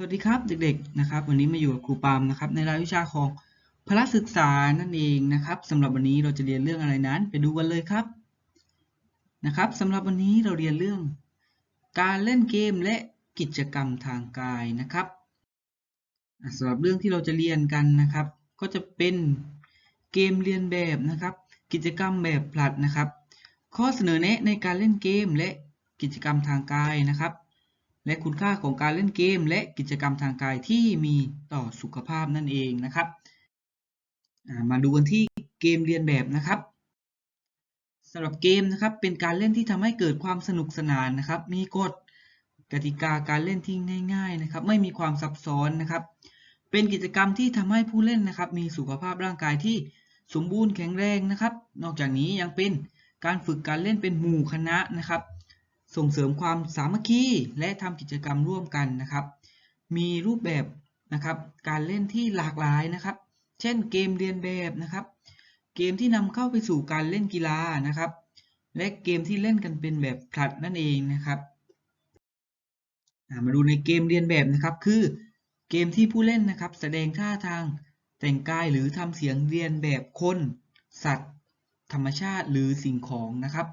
สวัสดีครับเด็กๆนะครับ วันนี้มาอยู่กับครูปามนะครับในรายวิชาของพละศึกษานั่นเองนะครับสำหรับวันนี้เราจะเรียนเรื่องอะไรนั้น ไปดูกันเลยครับนะครับสำหรับวันนี้เราเรียนเรื่อง การเล่นเกมและกิจกรรมทางกายนะครับสำหรับเรื่องที่เราจะเรียนกันนะครับ ก็จะเป็นเกมเรียนแบบนะครับ กิจกรรมแบบผลัดนะครับ ข้อเสนอแนะในการเล่นเกมและกิจกรรมทางกายนะครับ และคุณค่าของการเล่นเกม และกิจกรรมทางกายที่มีต่อสุขภาพนั่นเองนะครับมาดูกันที่เกมเรียนแบบนะครับสำหรับเกมนะครับเป็นการเล่นที่ทำให้เกิดความสนุกสนานนะครับ มีกฎกติกาการเล่นที่ง่าย ๆนะครับ ไม่มีความซับซ้อนนะครับ เป็นกิจกรรมที่ทำให้ผู้เล่นนะครับ มีสุขภาพร่างกายที่สมบูรณ์แข็งแรงนะครับ นอกจากนี้ยังเป็นการฝึกการเล่นเป็นหมู่คณะนะครับ ส่งเสริมความสามัคคีและทำกิจกรรมร่วมกันนะครับ มีรูปแบบนะครับการเล่นที่หลากหลายนะครับ เช่นเกมเรียนแบบนะครับ เกมที่นำเข้าไปสู่การเล่นกีฬานะครับ และเกมที่เล่นกันเป็นแบบผลัดนั่นเองนะครับมาดูในเกมเรียนแบบนะครับ คือเกมที่ผู้เล่นนะครับ แสดงท่าทางแต่งกายหรือทำเสียงเรียนแบบคน สัตว์ ธรรมชาติหรือสิ่งของนะครับ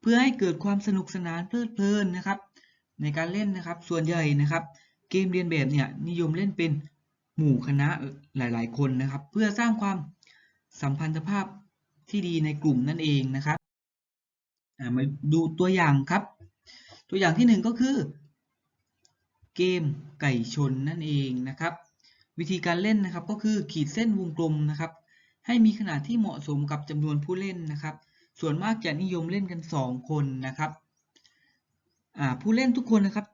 เพื่อให้เกิดความสนุกสนานเพลิดเพลินนะครับ ในการเล่นนะครับ ส่วนใหญ่นะครับ เกมเรียนแบบเนี่ยนิยมเล่นเป็นหมู่คณะหลาย ๆ คนนะครับ เพื่อสร้างความสัมพันธภาพที่ดีในกลุ่มนั่นเองนะครับมาดูตัวอย่างครับ ตัวอย่างที่หนึ่งก็คือ เกมไก่ชนนั่นเองนะครับ วิธีการเล่นนะครับก็คือขีดเส้นวงกลมนะครับ ให้มีขนาดที่เหมาะสมกับจำนวนผู้เล่นนะครับ ส่วนมากจะนิยมเล่นกัน 2 คนนะครับผู้เล่นทุกคนนะครับ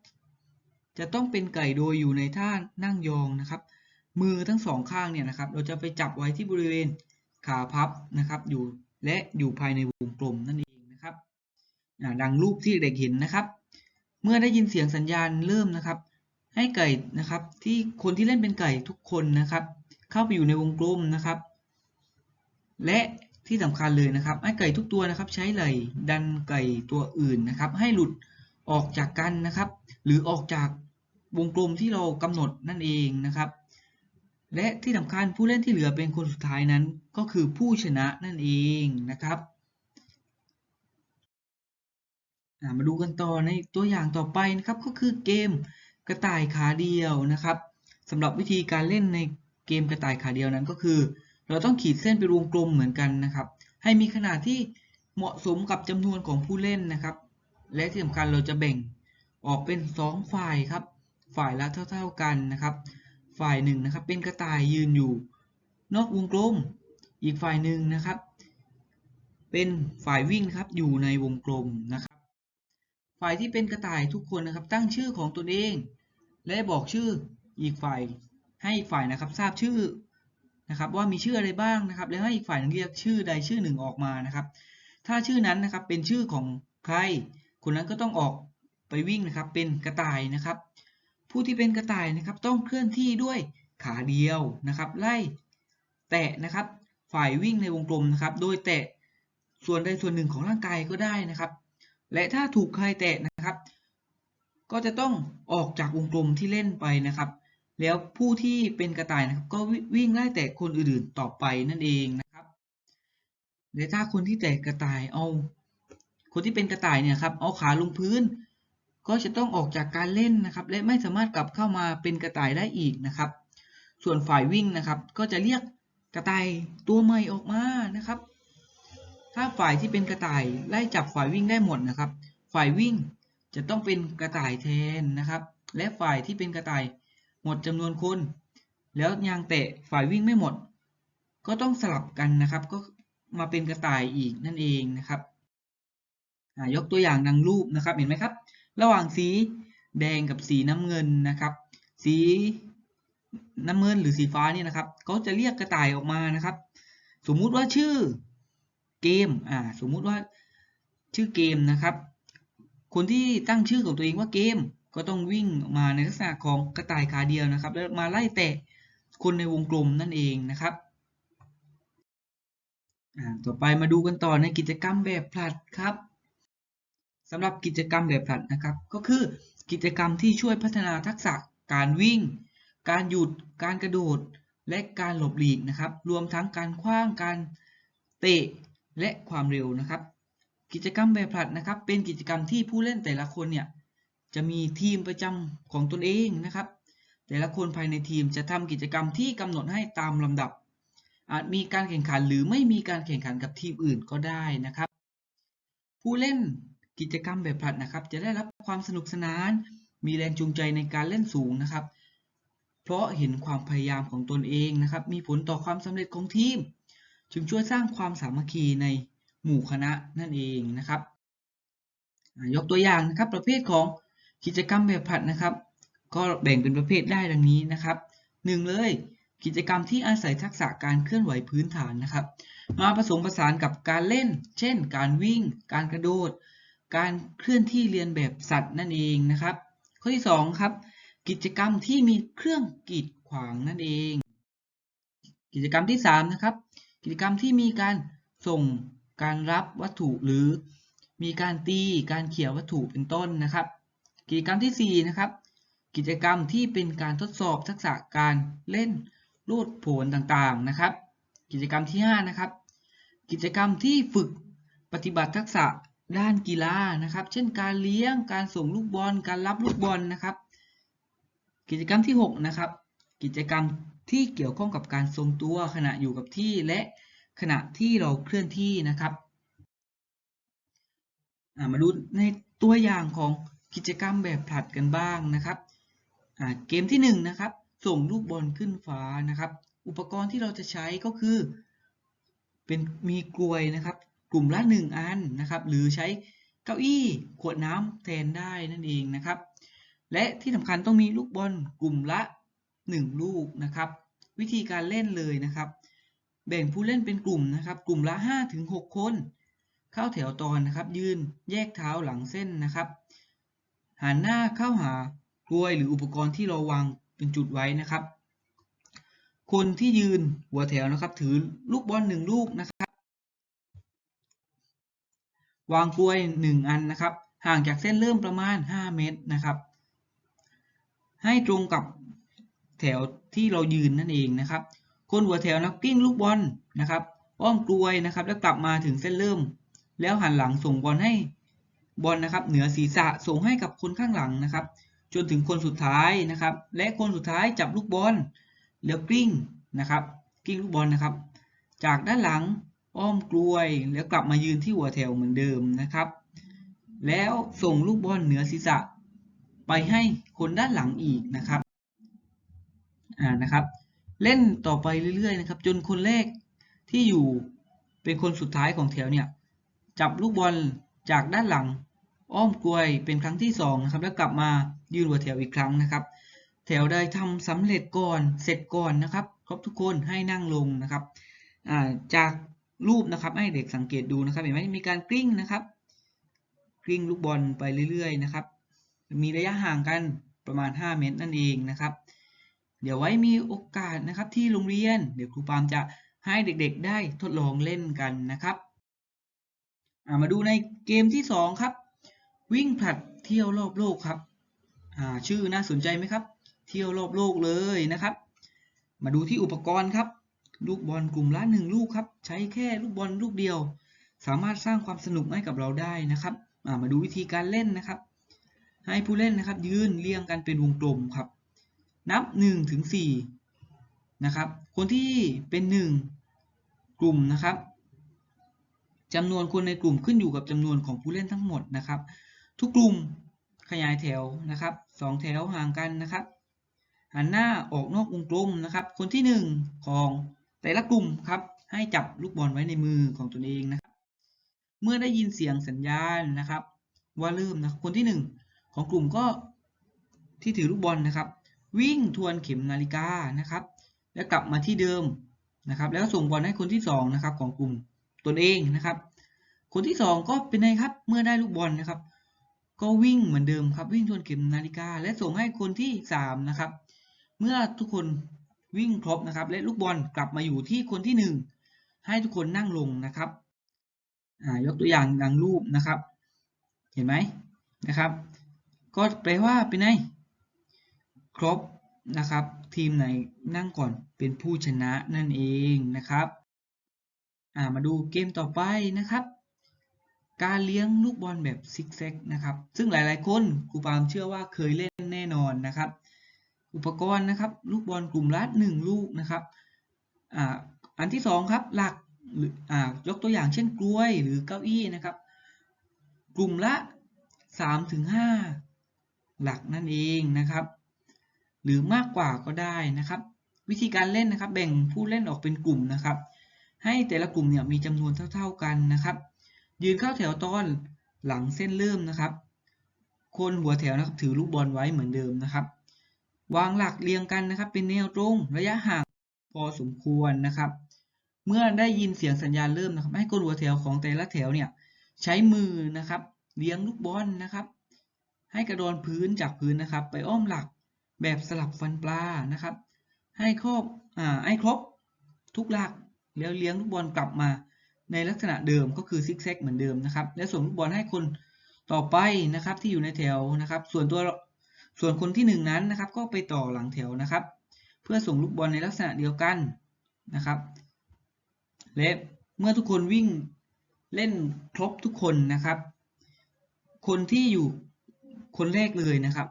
จะต้องเป็นไก่โดยอยู่ในท่านั่งยองนะครับ มือทั้งสองข้างเนี่ยนะครับ เราจะไปจับไว้ที่บริเวณขาพับนะครับ อยู่และอยู่ภายในวงกลมนั่นเองนะครับดังรูปที่เด็กเห็นนะครับ เมื่อได้ยินเสียงสัญญาณเริ่มนะครับ ให้ไก่นะครับที่คนที่เล่นเป็นไก่ทุกคนนะครับ เข้าไปอยู่ในวงกลมนะครับ และ ที่สำคัญเลยนะครับให้ไก่ทุกตัวนะครับ ใช้ไหล่ดันไก่ตัวอื่นนะครับ ให้หลุดออกจากกันนะครับ หรือออกจากวงกลมที่เรากำหนดนั่นเองนะครับ และที่สำคัญผู้เล่นที่เหลือเป็นคนสุดท้ายนั้น ก็คือผู้ชนะนั่นเองนะครับมาดูกันต่อในตัวอย่างต่อไปนะครับก็คือเกมกระต่ายขาเดียวนะครับสำหรับวิธีการเล่นในเกมกระต่ายขาเดียวนั้นก็คือ เราต้องขีดเส้นเป็นวงกลมเหมือนกันนะครับ ให้มีขนาดที่เหมาะสมกับจำนวนของผู้เล่นนะครับ และที่สำคัญเราจะแบ่งออกเป็น 2 ฝ่ายครับ ฝ่ายละเท่า ๆกันนะครับ ฝ่ายหนึ่งนะครับ เป็นกระต่ายยืนอยู่ นอกวงกลม อีกฝ่ายหนึ่งนะครับ เป็นฝ่ายวิ่งครับอยู่ในวงกลมนะครับ ฝ่ายที่เป็นกระต่ายทุกคนนะครับ ตั้งชื่อของตนเอง และบอกชื่ออีกฝ่ายให้อีกฝ่ายนะครับ ทราบชื่อ นะครับว่ามีชื่ออะไรบ้างนะครับ แล้วให้อีกฝ่ายนึงเรียกชื่อใดชื่อหนึ่งออกมานะครับ ถ้าชื่อนั้นนะครับเป็นชื่อของใคร คนนั้นก็ต้องออกไปวิ่งนะครับ เป็นกระต่ายนะครับ ผู้ที่เป็นกระต่ายนะครับ ต้องเคลื่อนที่ด้วยขาเดียวนะครับ ไล่แตะนะครับ ฝ่ายวิ่งในวงกลมนะครับ โดยแตะส่วนใดส่วนหนึ่งของร่างกายก็ได้นะครับ และถ้าถูกใครแตะนะครับ ก็จะต้องออกจากวงกลมที่เล่นไปนะครับ แล้วผู้ที่เป็นกระต่ายนะครับ ก็วิ่งไล่แตะคนอื่นๆต่อไปนั่นเองนะครับและถ้าคนที่แตะกระต่ายเอา คนที่เป็นกระต่ายเนี่ยครับเอาขาลงพื้น ก็จะต้องออกจากการเล่นนะครับ และไม่สามารถกลับเข้ามาเป็นกระต่ายได้อีกนะครับ ส่วนฝ่ายวิ่งนะครับ ก็จะเรียกกระต่ายตัวใหม่ออกมานะครับ ถ้าฝ่ายที่เป็นกระต่ายไล่จับฝ่ายวิ่งได้หมดนะครับ ฝ่ายวิ่งจะต้องเป็นกระต่ายแทนนะครับ และฝ่ายที่เป็นกระต่าย หมดจำนวนคนแล้วยางเตะฝ่ายวิ่งไม่หมด ก็ต้องสลับกันนะครับ ก็มาเป็นกระต่ายอีกนั่นเองนะครับยกตัวอย่างดังรูปนะครับเห็นไหมครับ ระหว่างสีแดงกับสีน้ำเงินนะครับ สีน้ำเงินหรือสีฟ้านี่นะครับเขาจะเรียกกระต่ายออกมานะครับ สมมุติว่าชื่อเกมอ่าสมมุติว่าชื่อเกมนะครับ คนที่ตั้งชื่อของตัวเองว่าเกม ก็ต้องวิ่งมาในลักษณะของกระต่ายขาเดียวนะครับ แล้วมาไล่แตะคนในวงกลมนั่นเองนะครับต่อไปมาดูกันต่อในกิจกรรมแบบผลัดครับสำหรับกิจกรรมแบบผลัดนะครับ ก็คือกิจกรรมที่ช่วยพัฒนาทักษะการวิ่ง การหยุด การกระโดด และการหลบหลีกนะครับ รวมทั้งการคว้าง การเตะ และความเร็วนะครับ กิจกรรมแบบผลัดนะครับ เป็นกิจกรรมที่ผู้เล่นแต่ละคนเนี่ย จะมีทีมประจำของตนเองนะครับ แต่ละคนภายในทีมจะทำกิจกรรมที่กำหนดให้ตามลำดับ อาจมีการแข่งขันหรือไม่มีการแข่งขันกับทีมอื่นก็ได้นะครับ ผู้เล่นกิจกรรมแบบผลัดนะครับ จะได้รับความสนุกสนาน มีแรงจูงใจในการเล่นสูงนะครับ เพราะเห็นความพยายามของตนเองนะครับ มีผลต่อความสำเร็จของทีม จึงช่วยสร้างความสามัคคีในหมู่คณะนั่นเองนะครับ ยกตัวอย่างนะครับประเภทของ กิจกรรมแบบผัดนะครับ ก็แบ่งเป็นประเภทได้ดังนี้นะครับหนึ่งเลยกิจกรรมที่อาศัยทักษะการเคลื่อนไหวพื้นฐานนะครับ มาผสมผสานกับการเล่น เช่น การวิ่ง การกระโดด การเคลื่อนที่เรียนแบบสัตว์นั่นเองนะครับ ข้อที่สองครับกิจกรรมที่มีเครื่องกีดขวางนั่นเอง กิจกรรมที่สามนะครับกิจกรรมที่มีการส่งการรับวัตถุหรือ มีการตีการเขี่ยวัตถุเป็นต้นนะครับ กิจกรรมที่สี่นะครับ กิจกรรมที่เป็นการทดสอบทักษะการเล่นรูดโผนต่างๆนะครับ กิจกรรมที่ห้านะครับ กิจกรรมที่ฝึกปฏิบัติทักษะด้านกีฬานะครับ เช่นการเลี้ยงการส่งลูกบอล การรับลูกบอลนะครับ กิจกรรมที่หกนะครับ กิจกรรมที่เกี่ยวข้องกับการทรงตัวขณะอยู่กับที่และขณะที่เราเคลื่อนที่นะครับมาดูในตัวอย่างของ กิจกรรมแบบผลัดกันบ้างนะครับเกมที่หนึ่งนะครับ ส่งลูกบอลขึ้นฟ้านะครับ อุปกรณ์ที่เราจะใช้ก็คือ เป็นมีกลวยนะครับ กลุ่มละหนึ่งอันนะครับ หรือใช้เก้าอี้ขวดน้ำแทนได้นั่นเองนะครับ และที่สำคัญต้องมีลูกบอลกลุ่มละ 1 ลูกนะครับ วิธีการเล่นเลยนะครับ แบ่งผู้เล่นเป็นกลุ่มนะครับ กลุ่มละ5-6 คน เข้าแถวตอนนะครับ ยืนแยกเท้าหลังเส้นนะครับ หันหน้าเข้าหากลวยหรืออุปกรณ์ที่เราวางเป็นจุดไว้นะครับ คนที่ยืนหัวแถวนะครับ ถือลูกบอลหนึ่งลูกนะครับ วางกลวย1อันนะครับ ห่างจากเส้นเริ่มประมาณ 5 เมตรนะครับ ให้ตรงกับแถวที่เรายืนนั่นเองนะครับ คนหัวแถวนักกิ้งลูกบอลนะครับ อ้อมกลวยนะครับ แล้วกลับมาถึงเส้นเริ่ม แล้วหันหลังส่งบอลให้ บอลนะครับเหนือศีรษะส่งให้กับคนข้างหลังนะครับ จนถึงคนสุดท้ายนะครับ และคนสุดท้ายจับลูกบอลแล้วกลิ้งนะครับกลิ้งลูกบอลนะครับ จากด้านหลังอ้อมกลวยแล้วกลับมายืนที่หัวแถวเหมือนเดิมนะครับ แล้วส่งลูกบอลเหนือศีรษะ ไปให้คนด้านหลังอีกนะครับอ่านะครับเล่นต่อไปเรื่อยๆนะครับ จนคนแรกที่อยู่เป็นคนสุดท้ายของแถวเนี่ยจับลูกบอลจากด้านหลัง อ้อมกลวยเป็นครั้งที่สองนะครับแล้วกลับมายืนหัวแถวอีกครั้งนะครับ แถวใดทำสำเร็จก่อนเสร็จก่อนนะครับครบทุกคนให้นั่งลงนะครับาจากรูปนะครับให้เด็กสังเกตดูนะครับเห็นไหมมีการกลิ้งนะครับกลิ้งลูกบอลไปเรื่อย ๆ นะครับ มีระยะห่างกันประมาณ 5 เมตรนั่นเองนะครับ เดี๋ยวไว้มีโอกาสนะครับที่โรงเรียน เดี๋ยวครูปามจะให้เด็กๆ ได้ทดลองเล่นกันนะครับมาดูในเกมที่ 2 ครับ วิ่งผลัดเที่ยวรอบโลกครับชื่อน่าสนใจไหมครับ เที่ยวรอบโลกเลยนะครับ มาดูที่อุปกรณ์ครับ ลูกบอลกลุ่มละหนึ่งลูกครับ ใช้แค่ลูกบอลลูกเดียว สามารถสร้างความสนุกให้กับเราได้นะครับมาดูวิธีการเล่นนะครับ ให้ผู้เล่นนะครับ ยืนเรียงกันเป็นวงกลมครับ นับ1ถึง4นะครับ คนที่เป็น 1 กลุ่มนะครับจำนวนคนในกลุ่มขึ้นอยู่กับจำนวนของผู้เล่นทั้งหมดนะครับ ทุกกลุ่มขยายแถวนะครับสองแถวห่างกันนะครับหันหน้าออกนอกวงกลมนะครับ คนที่ 1 ของแต่ละกลุ่มครับ ให้จับลูกบอลไว้ในมือของตนเองนะครับ เมื่อได้ยินเสียงสัญญาณนะครับ ว่าเริ่มนะคนที่ 1 ของกลุ่มก็ที่ถือลูกบอลนะครับ วิ่งทวนเข็มนาฬิกานะครับ แล้วกลับมาที่เดิมนะครับ แล้วส่งบอลให้คนที่2นะครับของกลุ่มตนเองนะครับ คนที่ 2 ก็เป็นไงครับเมื่อได้ลูกบอลนะครับ ก็วิ่งเหมือนเดิมครับวิ่งทวนเข็มนาฬิกา และส่งให้คนที่ 3 นะครับ เมื่อทุกคนวิ่งครบนะครับ และลูกบอลกลับมาอยู่ที่คนที่ 1 ให้ทุกคนนั่งลงนะครับยกตัวอย่างดังรูปนะครับ เห็นไหมนะครับ ก็แปลว่าเป็นไงครบนะครับ ทีมไหนนั่งก่อนเป็นผู้ชนะนั่นเองนะครับอ่ามาดูเกมต่อไปนะครับ การเลี้ยงลูกบอลแบบซิกแซกนะครับซึ่งหลายๆ คนครูปาล์มเชื่อว่าเคยเล่นแน่นอนนะครับ อุปกรณ์นะครับลูกบอลกลุ่มละหนึ่งลูกนะครับอ่าอันที่สองครับหลักหรืออ่ายกตัวอย่างเช่นกล้วยหรือเก้าอี้นะครับ กลุ่มละ3ถึง5หลักนั่นเองนะครับ หรือมากกว่าก็ได้นะครับ วิธีการเล่นนะครับ แบ่งผู้เล่นออกเป็นกลุ่มนะครับ ให้แต่ละกลุ่มเนี่ยมีจำนวนเท่า ๆกันนะครับ ยืนเข้าแถวตอนหลังเส้นเริ่มนะครับ คนหัวแถวนะครับถือลูกบอลไว้เหมือนเดิมนะครับ วางหลักเรียงกันนะครับ เป็นแนวตรงระยะห่างพอสมควรนะครับ เมื่อได้ยินเสียงสัญญาณเริ่มนะครับ ให้คนหัวแถวของแต่ละแถวเนี่ยใช้มือนะครับเลี้ยงลูกบอลนะครับ ให้กระโดนพื้นจากพื้นนะครับ ไปอ้อมหลักแบบสลับฟันปลานะครับ ให้ครบอ่าให้ครบทุกหลักแล้วเลี้ยงลูกบอลกลับมา ในลักษณะเดิมก็คือซิกแซกเหมือนเดิมนะครับแล้วส่งลูกบอลให้คนต่อไปนะครับที่อยู่ในแถวนะครับ ส่วนตัวส่วนคนที่หนึ่งนั้นนะครับ ก็ไปต่อหลังแถวนะครับ เพื่อส่งลูกบอลในลักษณะเดียวกันนะครับ และเมื่อทุกคนวิ่งเล่นครบทุกคนนะครับ คนที่อยู่คนแรกเลยนะครับ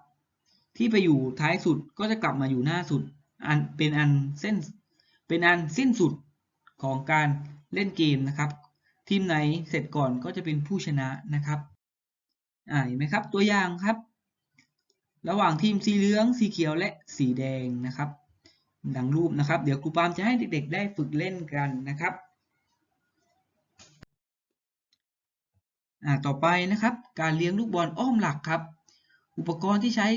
ที่ไปอยู่ท้ายสุดก็จะกลับมาอยู่หน้าสุดอันเป็นอันเส้นเป็นอันสิ้นสุดของการ เล่นเกมนะครับ ทีมไหนเสร็จก่อนก็จะเป็นผู้ชนะนะครับอ่าเห็นไหมครับตัวอย่างครับ ระหว่างทีมสีเหลืองสีเขียวและสีแดงนะครับ ดังรูปนะครับ เดี๋ยวครูปามจะให้เด็กๆ ได้ฝึกเล่นกันนะครับอ่าต่อไปนะครับ การเลี้ยงลูกบอลอ้อมหลักครับ อุปกรณ์ที่ใช้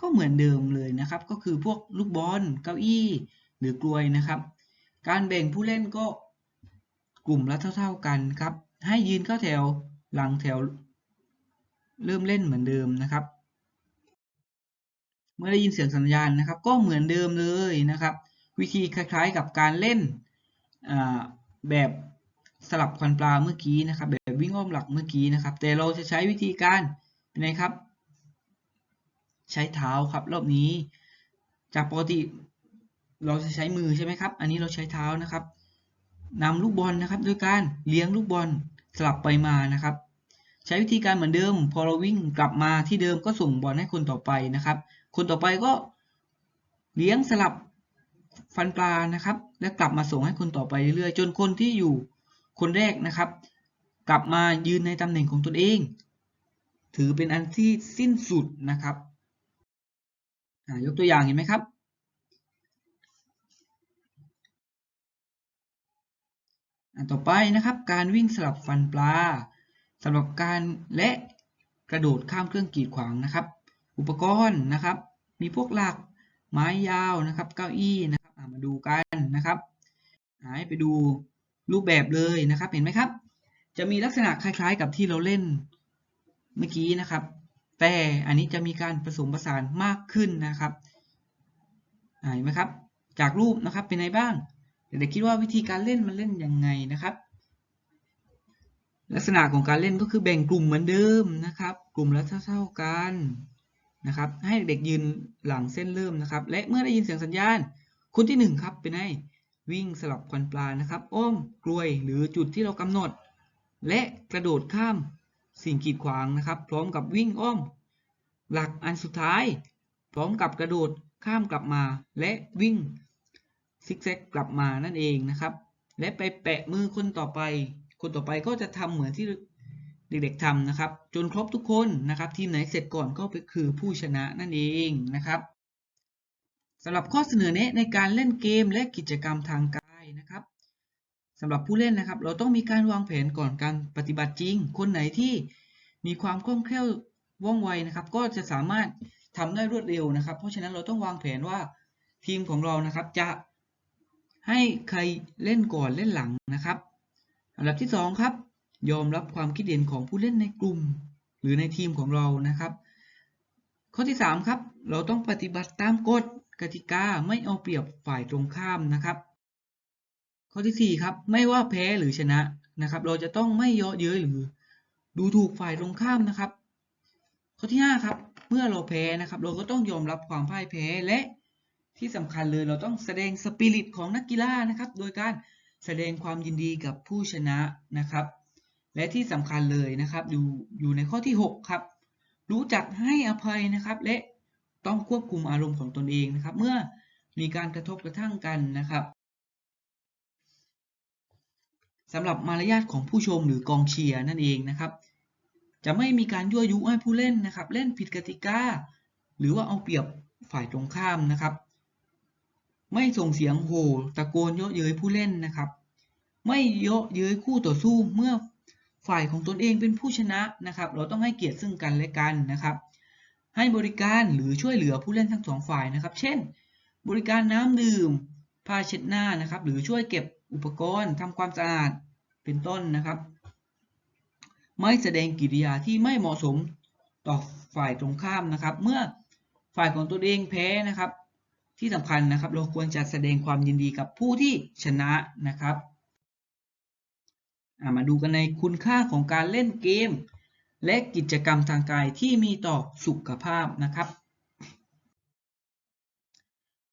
ก็เหมือนเดิมเลยนะครับ ก็คือพวกลูกบอลเก้าอี้ หรือกลวยนะครับ การแบ่งผู้เล่นก็ กลุ่มละเท่า ๆกันครับ ให้ยืนเข้าแถวหลังแถว เริ่มเล่นเหมือนเดิมนะครับ เมื่อได้ยินเสียงสัญญาณนะครับ ก็เหมือนเดิมเลยนะครับ วิธีคล้ายๆกับการเล่นแบบสลับควันปลาเมื่อกี้นะครับ แบบวิ่งอ้อมหลักเมื่อกี้นะครับ แต่เราจะใช้วิธีการเป็นไงครับ ใช้เท้าครับรอบนี้ จากปกติเราจะใช้มือใช่ไหมครับ อันนี้เราใช้เท้านะครับ นำลูกบอลนะครับ โดยการเลี้ยงลูกบอลสลับไปมานะครับ ใช้วิธีการเหมือนเดิม พอเราวิ่งกลับมาที่เดิมก็ส่งบอลให้คนต่อไปนะครับ คนต่อไปก็เลี้ยงสลับฟันปลานะครับ แล้วกลับมาส่งให้คนต่อไปเรื่อยๆ จนคนที่อยู่คนแรกนะครับ กลับมายืนในตำแหน่งของตนเอง ถือเป็นอันที่สิ้นสุดนะครับยกตัวอย่างเห็นไหมครับอัน ต่อไปนะครับการวิ่งสลับฟันปลาสำหรับการและกระโดดข้ามเครื่องกีดขวางนะครับ อุปกรณ์นะครับ มีพวกหลักไม้ยาวนะครับเก้าอี้นะครับมาดูกันนะครับให้ไปดูรูปแบบเลยนะครับเห็นไหมครับ จะมีลักษณะคล้ายๆกับที่เราเล่นเมื่อกี้นะครับ แต่อันนี้จะมีการผสมผสานมากขึ้นนะครับเห็นไหมครับ จากรูปนะครับเป็นไงบ้าง เด็กๆคิดว่าวิธีการเล่นมันเล่นยังไงนะครับ ลักษณะของการเล่นก็คือแบ่งกลุ่มเหมือนเดิมนะครับ กลุ่มละเท่าๆกันนะครับ ให้เด็กยืนหลังเส้นเริ่มนะครับ และเมื่อได้ยินเสียงสัญญาณ คนที่ 1 ครับเป็นไงวิ่งสลับควันปลานะครับ อ้อมกลวยหรือจุดที่เรากำหนด และกระโดดข้ามสิ่งกีดขวางนะครับ พร้อมกับวิ่งอ้อม หลักอันสุดท้าย พร้อมกับกระโดดข้ามกลับมา และวิ่ง ซิกแซกกลับมานั่นเองนะครับ และไปแปะมือคนต่อไป คนต่อไปก็จะทำเหมือนที่เด็กๆทำนะครับ จนครบทุกคนนะครับ ทีมไหนเสร็จก่อนก็คือผู้ชนะนั่นเองนะครับสำหรับข้อเสนอแนะในการเล่นเกมและกิจกรรมทางกายนะครับสำหรับผู้เล่นนะครับ เราต้องมีการวางแผนก่อนการปฏิบัติจริง คนไหนที่มีความคล่องแคล่วว่องไวนะครับ ก็จะสามารถทำได้รวดเร็วนะครับ เพราะฉะนั้นเราต้องวางแผนว่าทีมของเรานะครับ จะ ให้ใครเล่นก่อนเล่นหลังนะครับอันดับที่ 2 ครับ ยอมรับความคิดเห็นของผู้เล่นในกลุ่ม หรือในทีมของเรานะครับ ข้อที่ 3 ครับ เราต้องปฏิบัติตามกฎกติกาไม่เอาเปรียบฝ่ายตรงข้ามนะครับ ข้อที่ 4 ครับ ไม่ว่าแพ้หรือชนะนะครับ เราจะต้องไม่เยาะเย้ยหรือ ดูถูกฝ่ายตรงข้ามนะครับ ข้อที่ 5 ครับ เมื่อเราแพ้นะครับ เราก็ต้องยอมรับความพ่ายแพ้และ ที่สำคัญเลยเราต้องแสดงสปิริตของนักกีฬานะครับ โดยการแสดงความยินดีกับผู้ชนะนะครับ และที่สำคัญเลยนะครับ อยู่อยู่ในข้อที่ 6 ครับ รู้จักให้อภัยนะครับ และต้องควบคุมอารมณ์ของตนเองนะครับ เมื่อมีการกระทบกระทั่งกันนะครับสำหรับมารยาทของผู้ชมหรือกองเชียร์นั่นเองนะครับ จะไม่มีการยั่วยุให้ผู้เล่นนะครับ เล่นผิดกติกาหรือว่าเอาเปรียบฝ่ายตรงข้ามนะครับ ไม่ส่งเสียงโห่ตะโกนเยาะเย้ยผู้เล่นนะครับ ไม่เยาะเย้ยคู่ต่อสู้เมื่อฝ่ายของตนเองเป็นผู้ชนะนะครับ เราต้องให้เกียรติซึ่งกันและกันนะครับ ให้บริการหรือช่วยเหลือผู้เล่นทั้งสองฝ่ายนะครับ เช่น บริการน้ำดื่มผ้าเช็ดหน้านะครับ หรือช่วยเก็บอุปกรณ์ทำความสะอาดเป็นต้นนะครับ ไม่แสดงกิริยาที่ไม่เหมาะสมต่อฝ่ายตรงข้ามนะครับ เมื่อฝ่ายของตนเองแพ้นะครับ ที่สำคัญนะครับ เราควรจะแสดงความยินดีกับผู้ที่ชนะนะครับมาดูกันในคุณค่าของการเล่นเกม และกิจกรรมทางกายที่มีต่อสุขภาพนะครับ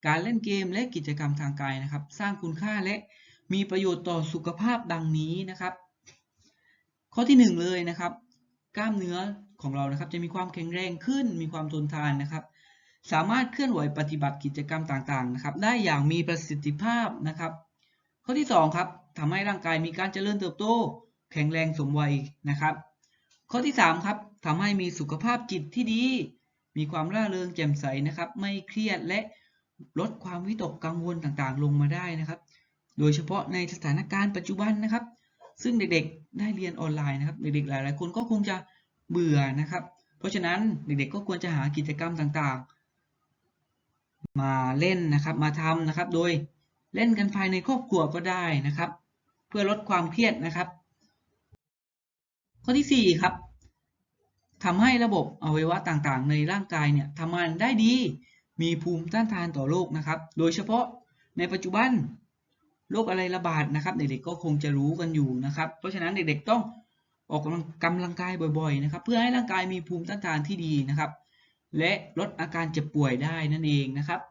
การเล่นเกมและกิจกรรมทางกายนะครับ สร้างคุณค่าและมีประโยชน์ต่อสุขภาพดังนี้นะครับ ข้อที่ 1 เลยนะครับ กล้ามเนื้อของเรานะครับจะมีความแข็งแรงขึ้น มีความทนทานนะครับ สามารถเคลื่อนไหวปฏิบัติกิจกรรมต่างๆนะครับ ได้อย่างมีประสิทธิภาพนะครับ ข้อที่2ครับทำให้ร่างกายมีการเจริญเติบโต แข็งแรงสมวัยนะครับ ข้อที่3ครับทำให้มีสุขภาพจิตที่ดี มีความร่าเริงแจ่มใสนะครับ ไม่เครียดและลดความวิตกกังวลต่างๆ ลงมาได้นะครับ โดยเฉพาะในสถานการณ์ปัจจุบันนะครับ ซึ่งเด็กๆ ได้เรียนออนไลน์นะครับ เด็กๆ หลายๆ คนก็คงจะเบื่อนะครับ เพราะฉะนั้นเด็กๆ ก็ควรจะหากิจกรรมต่างๆ มาเล่นนะครับมาทำนะครับ โดยเล่นกันภายในครอบครัวก็ได้นะครับ เพื่อลดความเครียดนะครับ ข้อที่ 4 ครับทำให้ระบบอวัยวะต่างๆ ในร่างกายเนี่ยทำงานได้ดีมีภูมิต้านทานต่อโรคนะครับ โดยเฉพาะในปัจจุบันโรคอะไรระบาดนะครับ เด็กๆก็คงจะรู้กันอยู่นะครับ เพราะฉะนั้นเด็กๆต้องออกกำลังกำลังกายบ่อย ๆ นะครับ เพื่อให้ร่างกายมีภูมิต้านทานที่ดีนะครับ และลดอาการเจ็บป่วยได้นั่นเองนะครับ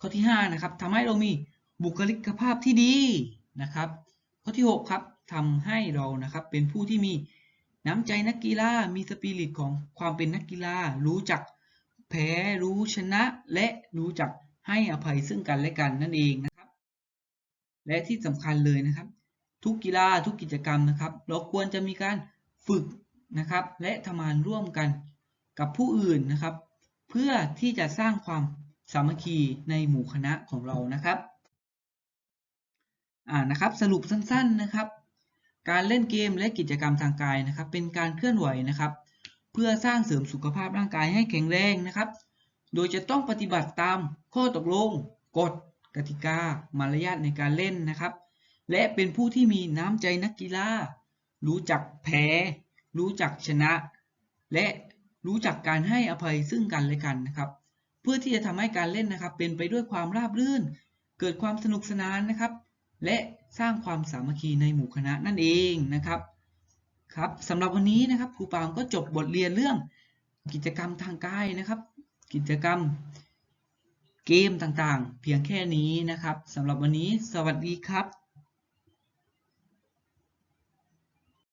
ข้อที่5นะครับทำให้เรามีบุคลิกภาพที่ดีนะครับ ข้อที่6ครับทำให้เรานะครับเป็นผู้ที่มีน้ำใจนักกีฬามีสปิริตของความเป็นนักกีฬารู้จักแพ้รู้ชนะ และรู้จักให้อภัยซึ่งกันและกันนั่นเองนะครับ และที่สำคัญเลยนะครับ ทุกกีฬาทุกกิจกรรมนะครับ เราควรจะมีการฝึกนะครับ และทำงานร่วมกัน กับผู้อื่นนะครับ เพื่อที่จะสร้างความสามัคคีในหมู่คณะของเรานะครับอ่านะครับสรุปสั้นๆนะครับ การเล่นเกมและกิจกรรมทางกายนะครับ เป็นการเคลื่อนไหวนะครับ เพื่อสร้างเสริมสุขภาพร่างกายให้แข็งแรงนะครับ โดยจะต้องปฏิบัติตามข้อตกลง กฎกติกามารยาทในการเล่นนะครับ และเป็นผู้ที่มีน้ำใจนักกีฬารู้จักแพ้ รู้จักชนะ และ รู้จักการให้อภัยซึ่งกันและกันนะครับ เพื่อที่จะทำให้การเล่นนะครับ เป็นไปด้วยความราบรื่น เกิดความสนุกสนานนะครับ และสร้างความสามัคคีในหมู่คณะนั่นเองนะครับครับสำหรับวันนี้นะครับครูปามก็จบบทเรียนเรื่องกิจกรรมทางกายนะครับ กิจกรรมเกมต่างๆ เพียงแค่นี้นะครับสำหรับวันนี้สวัสดีครับ